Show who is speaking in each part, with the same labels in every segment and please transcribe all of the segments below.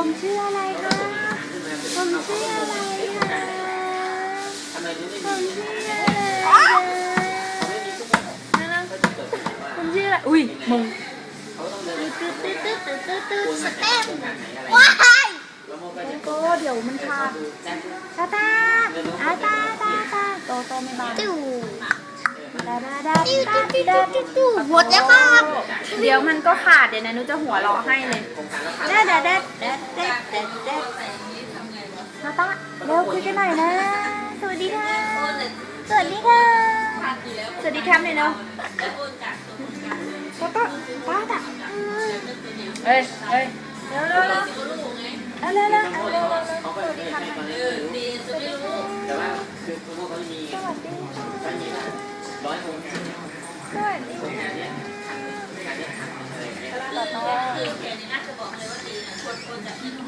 Speaker 1: ผมชื่ออะไรคะผมชื่ออะไรคะผ
Speaker 2: ม
Speaker 1: ชื่ออะไรคะผมชื่ออะไรอุ้ยมึง
Speaker 2: ตึ๊ด
Speaker 1: ตึ๊ดตึ๊ดตึ๊ดตึ๊ดสเต็
Speaker 2: ม
Speaker 1: ว้าย
Speaker 2: โอ้
Speaker 1: เดี๋ยวมันขาด
Speaker 2: ส
Speaker 1: ตาร์อาตา หมดแล้วครับ เดี๋ยวมันก็ขาดเดี๋ยวนะนูจะหัวเราะให้เลยเด็ดเด็ดเด็ดเด็ดเด็ดเด็ดมาตาเร็วคุยกันหน่อยนะ สวัสดีค่ะ สวัสดีค่ะ สวัสดีครับเลยเนาะตาตาตาตาเฮ้ยเฮ้ยเร็วเร็วเร็วเอาเร็วเร็ว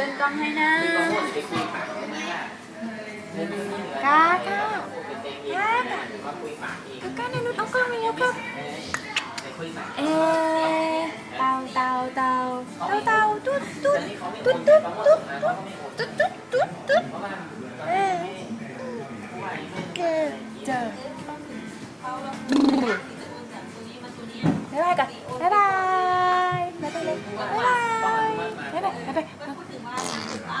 Speaker 1: ดิ
Speaker 2: นกล้
Speaker 1: องให้นะ
Speaker 2: กาก้า
Speaker 1: กา
Speaker 2: ก้า
Speaker 1: ก้าในนุชเอากล้องมาแล้วครัเอเตาเตาเตาเตาเตาตุ๊ดตุ๊ดตุ๊ดตุ๊ดตุ๊ดตุ๊ด ไป
Speaker 2: พูดถึงว่า